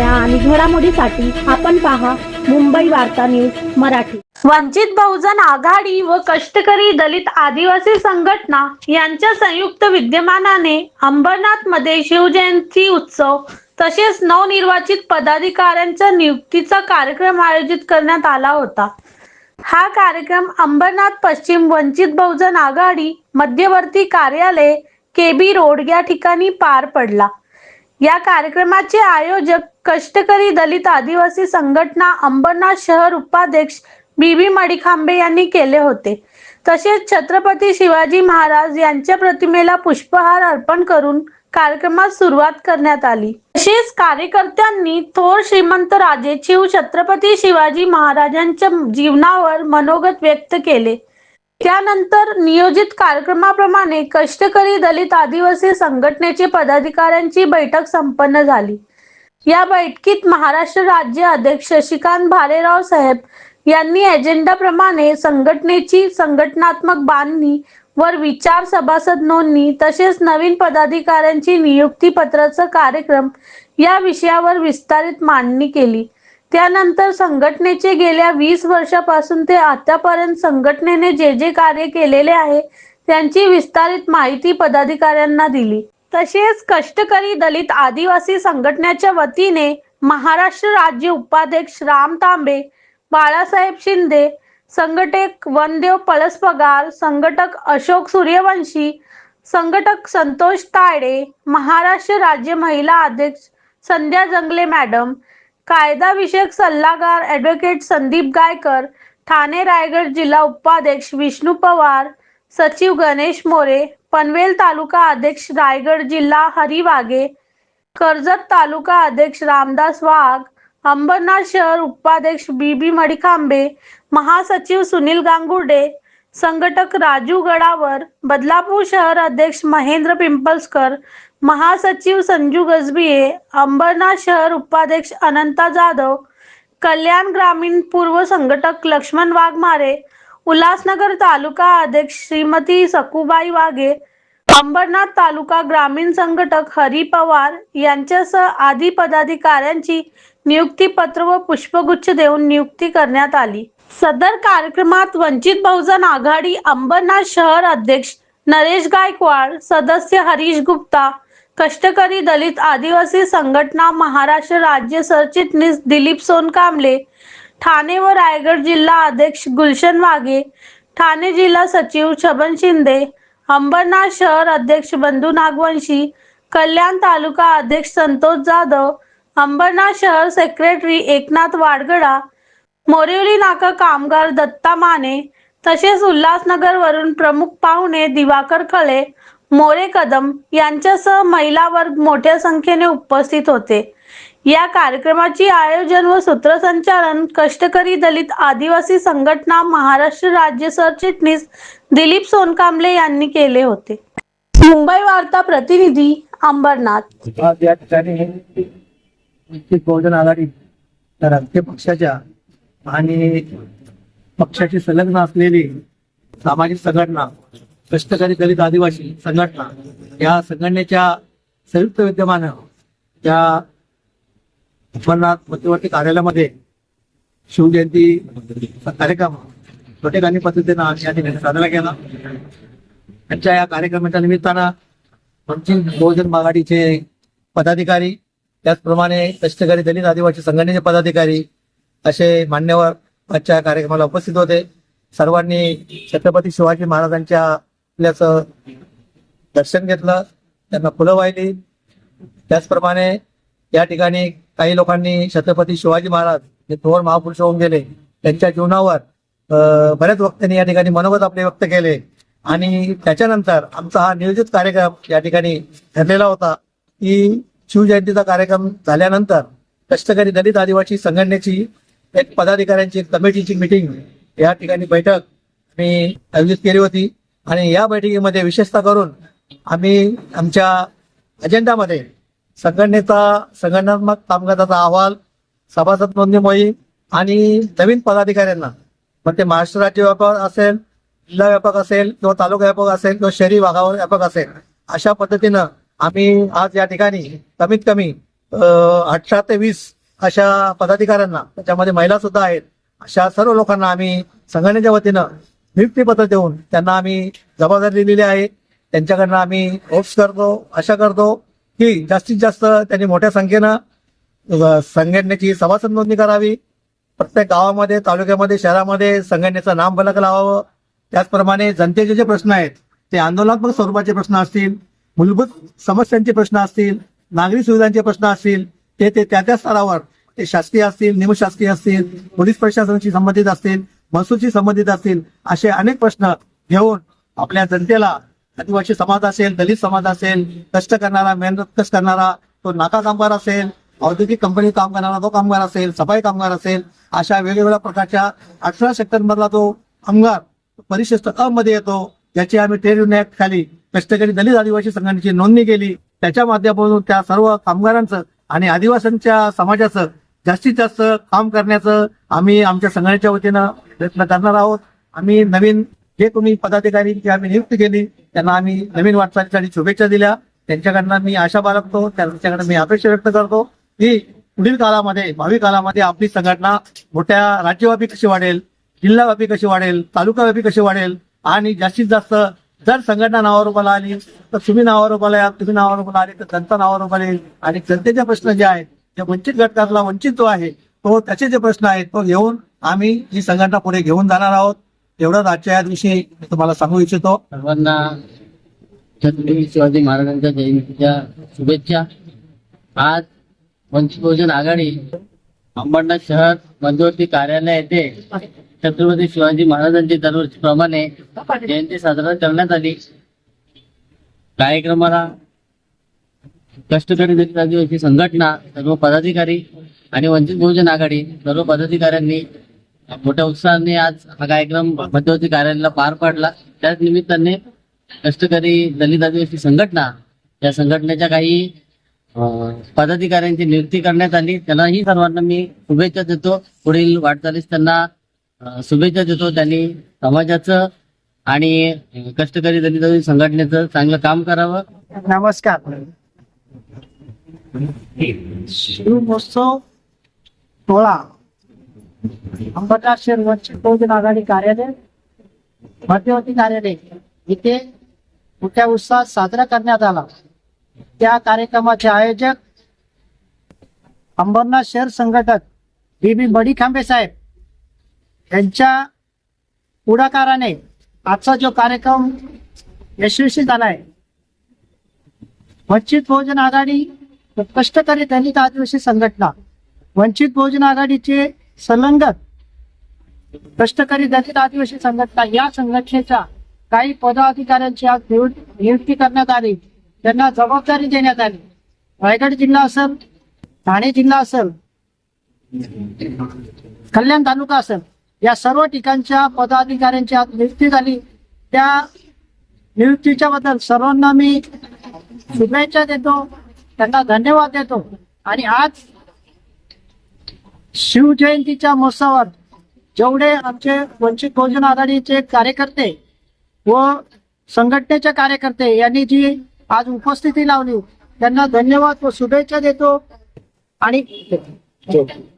बातम्या आणि घडामोडीसाठी आपण पहा मुंबई वार्ता न्यूज मराठी. वंचित बहुजन आघाडी व कष्टकरी दलित आदिवासी संघटना यांच्या संयुक्त विद्यमानाने अंबरनाथमध्ये शिवजयंती उत्सव तसेच नवनिर्वाचित पदाधिकाऱ्यांच्या नियुक्तीचा कार्यक्रम आयोजित करण्यात आला होता. हा कार्यक्रम अंबरनाथ पश्चिम वंचित बहुजन आघाडी मध्यवर्ती कार्यालय केबी रोड या ठिकाणी पार पडला. या कार्यक्रमाचे आयोजक कष्टकरी दलित आदिवासी संघटना अंबरनाथ शहर उपाध्यक्ष बीबी मडिखांबे यांनी केले होते. तसेच छत्रपती शिवाजी महाराज यांच्या प्रतिमेला पुष्पहार अर्पण करून कार्यक्रमास सुरुवात करण्यात आली. तसेच कार्यकर्त्यांनी थोर श्रीमंत राजे शिव छत्रपती शिवाजी महाराजांच्या जीवनावर मनोगत व्यक्त केले. त्यानंतर नियोजित कार्यक्रमाप्रमाणे कष्टकरी दलित आदिवासी संघटनेचे पदाधिकाऱ्यांची बैठक संपन्न झाली. या बैठकीत महाराष्ट्र राज्य अध्यक्ष शशिकांत भालेराव साहेब यांनी एजेंडाप्रमाणे संघटनेची संघटनात्मक बांधणी वर विचार सभासद नोंदणी तसेच नवीन पदाधिकाऱ्यांची नियुक्ती पत्राचा कार्यक्रम या विषयावर विस्तारित मांडणी केली. त्यानंतर संघटनेचे गेल्या वीस वर्षापासून ते आतापर्यंत संघटनेने जे जे कार्य केलेले आहे त्यांची विस्तारित माहिती पदाधिकाऱ्यांना दिली. तसेच कष्टकरी दलित आदिवासी संघटनेच्या वतीने महाराष्ट्र राज्य उपाध्यक्ष राम तांबे बाळासाहेब शिंदे संघटक वनदेव पळसपगार संघटक अशोक सूर्यवंशी संघटक संतोष ताडे महाराष्ट्र राज्य महिला अध्यक्ष संध्या जंगले मॅडम कायदा विषयक सल्लागार ॲडव्होकेट संदीप गायकर, ठाणे रायगड जिल्हा उपाध्यक्ष विष्णू पवार, सचिव गणेश मोरे, पनवेल तालुका अध्यक्ष रायगड जिल्हा हरी वाघे कर्जत तालुका अध्यक्ष रामदास वाघ, अंबरनाथ शहर उपाध्यक्ष बीबी मडिखांबे, महासचिव सुनील गांगुर्डे संघटक राजू गडावर बदलापूर शहर अध्यक्ष महेंद्र पिंपल्सकर महासचिव संजू गजबिये अंबरनाथ शहर उपाध्यक्ष अनंता जाधव कल्याण ग्रामीण पूर्व संघटक लक्ष्मण वाघमारे उल्हासनगर तालुका अध्यक्ष श्रीमती सकुबाई वाघे अंबरनाथ तालुका ग्रामीण संघटक हरी पवार यांच्यासह आदी पदाधिकाऱ्यांची नियुक्तीपत्र व पुष्पगुच्छ देऊन नियुक्ती करण्यात आली. सदर कार्यक्रमात वंचित बहुजन आघाडी अंबरनाथ शहर अध्यक्ष नरेश गायकवाड सदस्य हरीश गुप्ता कष्टकरी दलित आदिवासी संघटना महाराष्ट्र राज्य सरचिटणीस दिलीप सोनकांबले ठाणे व रायगड जिल्हा अध्यक्ष गुलशन वाघे ठाणे जिल्हा सचिव छबन शिंदे अंबरनाथ शहर अध्यक्ष बंधू नागवंशी कल्याण तालुका अध्यक्ष संतोष जाधव अंबरनाथ शहर सेक्रेटरी एकनाथ वाडगडा मोरिवली नाका कामगार दत्ता माने तसेच उल्हासनगर वरून प्रमुख पाहुणे दिवाकर खळे मोरे कदम यांच्यासह महिला वर्ग मोठ्या संख्येने उपस्थित होते. या कार्यक्रमाची आयोजन व सूत्रसंचालन कष्टकरी दलित आदिवासी संघटना महाराष्ट्र राज्य सरचिटणीस दिलीप सोनकांबले यांनी केले होते. मुंबई वार्ता प्रतिनिधी अंबरनाथ. आज या ठिकाणी वंचित बहुजन आघाडी पक्षाच्या आणि पक्षाची संलग्न असलेली सामाजिक संघटना कष्टकरी दलित आदिवासी संघटना या संघटनेच्या संयुक्त विद्यमानं या अंबरनाथ मध्यवर्ती कार्यालयामध्ये शिवजयंती कार्यक्रम छोटेखानी पद्धतीनं आम्ही या ठिकाणी साजरा केला. त्यांच्या या कार्यक्रमाच्या निमित्तानं वंचित बहुजन माघाडीचे पदाधिकारी त्याचप्रमाणे कष्टकरी दलित आदिवासी संघटनेचे पदाधिकारी असे मान्यवर आजच्या कार्यक्रमाला उपस्थित होते. सर्वांनी छत्रपती शिवाजी महाराजांच्या आपल्याचं दर्शन घेतलं त्यांना फुलं वाहिली. त्याचप्रमाणे या ठिकाणी काही लोकांनी छत्रपती शिवाजी महाराज हे थोर महापुरुष होऊन गेले. त्यांच्या जीवनावर अं, बऱ्याच वक्त्यांनी या ठिकाणी मनोगत आपले व्यक्त केले. आणि त्याच्यानंतर आमचा हा नियोजित कार्यक्रम या ठिकाणी ठरलेला होता की शिवजयंतीचा कार्यक्रम झाल्यानंतर कष्टकरी दलित आदिवासी संघटनेची एक पदाधिकाऱ्यांची कमिटीची मिटिंग या ठिकाणी बैठक मी आयोजित केली होती. आणि या बैठकीमध्ये विशेषतः करून आम्ही आमच्या अजेंडामध्ये संघटनेचा संघटनात्मक कामकाजाचा अहवाल सभासद नोंदणी मोहीम आणि नवीन पदाधिकाऱ्यांना मग ते महाराष्ट्र राज्य व्यापक असेल जिल्हा व्यापक असेल किंवा तालुका व्यापक असेल किंवा शहरी भागावर व्यापक असेल अशा पद्धतीनं आम्ही आज या ठिकाणी कमीत कमी अठरा ते वीस अशा पदाधिकाऱ्यांना त्याच्यामध्ये महिला सुद्धा आहेत अशा सर्व लोकांना आम्ही संघटनेच्या वतीनं नियुक्तीपत्र देऊन त्यांना आम्ही जबाबदारी दिलेली आहे. त्यांच्याकडनं आम्ही होप्स करतो आशा करतो की जास्तीत जास्त त्यांनी मोठ्या संख्येनं संघटनेची सभासद नोंदणी करावी. प्रत्येक गावामध्ये तालुक्यामध्ये शहरामध्ये संघटनेचं नाम फलक लावावं. त्याचप्रमाणे जनतेचे जे प्रश्न आहेत ते आंदोलनात्मक स्वरूपाचे प्रश्न असतील मूलभूत समस्यांचे प्रश्न असतील नागरी सुविधांचे प्रश्न असतील ते ते त्या त्या स्तरावर ते शासकीय असतील निमशासकीय असतील पोलीस प्रशासनाशी संबंधित असतील महसूलशी संबंधित असतील असे अनेक प्रश्न घेऊन आपल्या जनतेला आदिवासी समाज असेल दलित समाज असेल कष्ट करणारा मेहनत कष्ट करणारा तो नाका कामगार असेल औद्योगिक कंपनीत काम करणारा तो कामगार असेल सफाई कामगार असेल अशा वेगवेगळ्या प्रकारच्या अठरा सेक्टरमधला तो कामगार परिशिष्ट अ मध्ये येतो ज्याची आम्ही ट्रेड युनियन ऍक्ट खाली कष्टकरी दलित आदिवासी संघटनेची नोंदणी केली. त्याच्या माध्यमातून त्या सर्व कामगारांचं आणि आदिवासींच्या समाजाचं जास्तीत जास्त काम करण्याचं आम्ही आमच्या संघटनेच्या वतीनं प्रयत्न करणार आहोत. आम्ही नवीन जे कोणी पदाधिकारी जे आम्ही नियुक्त केली त्यांना आम्ही नवीन वाटचालीसाठी शुभेच्छा दिल्या. त्यांच्याकडनं मी आशा बाळगतो. त्यांच्याकडनं मी अपेक्षा व्यक्त करतो की पुढील काळामध्ये भावी काळामध्ये आपली संघटना मोठ्या राज्यव्यापी कशी वाढेल जिल्हाव्यापी कशी वाढेल तालुकाव्यापी कशी वाढेल आणि जास्तीत जास्त जर संघटना नावारोपाला आली तर तुम्ही नावारोपाला या तुम्ही नावारोपाला आले तर जनता नावारोपाला येईल आणि जनतेचे प्रश्न जे आहेत जे वंचित घटकातला वंचित जो आहे तो त्याचे जे प्रश्न आहेत तो घेऊन आम्ही ही संघटना पुढे घेऊन जाणार आहोत. एवढंच आजच्या या दिवशी मी तुम्हाला सांगू इच्छितो. सर्वांना छत्रपती शिवाजी महाराजांच्या जयंतीच्या शुभेच्छा. आज वंचित बहुजन आघाडी अंबरनाथ शहर मध्यवर्ती कार्यालय येथे छत्रपती शिवाजी महाराजांची दरवर्षीप्रमाणे जयंती साजरा करण्यात आली. कार्यक्रमाला कष्टकरी दलित आदिवासी संघटना सर्व पदाधिकारी आणि वंचित बहुजन आघाडी सर्व पदाधिकाऱ्यांनी मोठ्या उत्साहाने आज हा कार्यक्रम मध्यवर्ती कार्यालयाला पार पाडला. त्याच निमित्ताने कष्टकरी दलित आदिवासी संघटना या संघटनेच्या काही पदाधिकाऱ्यांची नियुक्ती करण्यात आली. त्यांनाही सर्वांना मी शुभेच्छा देतो. पुढील वाटचालीस त्यांना शुभेच्छा देतो त्यांनी समाजाचं आणि कष्टकरी दलित संघटनेचं चांगलं काम करावं. नमस्कार. शिव सोळा अंबरनाथ शहर वंचित बहुजन आघाडी कार्यालय मध्यवर्ती कार्यालय इथे मोठ्या उत्साहात साजरा करण्यात आला. त्या कार्यक्रमाचे आयोजक अंबरनाथ शहर संघटक बी बी बडी खांबे साहेब. यांच्या पुढाकाराने आजचा जो कार्यक्रम यशस्वी झालाय वंचित बहुजन आघाडी कष्टकरी दलित आदिवासी संघटना वंचित बहुजन आघाडीचे संलग्नक कष्टकरी दलित आदिवासी संघटना या संघटनेच्या काही पदाधिकाऱ्यांची आज नियुक्ती करण्यात आली. त्यांना जबाबदारी देण्यात आली. रायगड जिल्हा असेल ठाणे जिल्हा असेल कल्याण तालुका असेल या सर्व ठिकाणच्या पदाधिकाऱ्यांची आज नियुक्ती झाली. त्या नियुक्तीच्या बद्दल सर्वांना मी शुभेच्छा देतो त्यांना धन्यवाद देतो. आणि आज शिवजयंतीच्या महोत्सवात जेवढे आमचे वंचित बहुजन आघाडीचे कार्यकर्ते व संघटनेचे कार्यकर्ते यांनी जी आज उपस्थिती लावली त्यांना धन्यवाद व शुभेच्छा देतो. आणि